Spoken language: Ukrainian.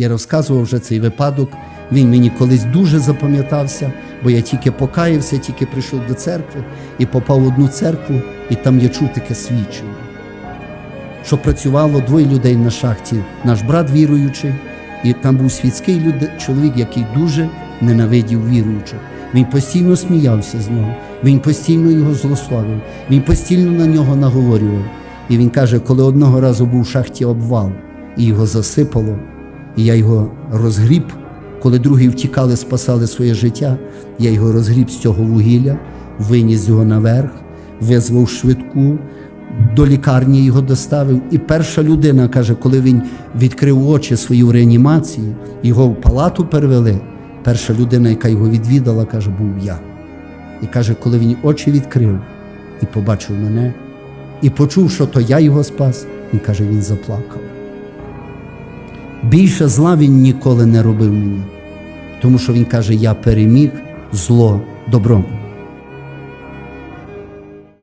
Я розказував вже цей випадок. Він мені колись дуже запам'ятався, бо я тільки покаявся, тільки прийшов до церкви і попав в одну церкву, і там я чув таке свідчення. Що працювало двоє людей на шахті, наш брат віруючий, і там був світський люд... чоловік, який дуже ненавидів віруючих. Він постійно сміявся з нього, він постійно його злословив, він постійно на нього наговорював. І він каже, коли одного разу був в шахті обвал, і його засипало, і я його розгріб, коли другі втікали, спасали своє життя, я його розгріб з цього вугілля, виніс його наверх, визвав швидку, до лікарні його доставив. І перша людина каже, коли він відкрив очі свої в реанімації, його в палату перевели. Перша людина, яка його відвідала, каже, був я. І каже, коли він очі відкрив і побачив мене, і почув, що то я його спас, він каже, він заплакав. Більше зла він ніколи не робив мені, тому що він каже: я переміг зло добром.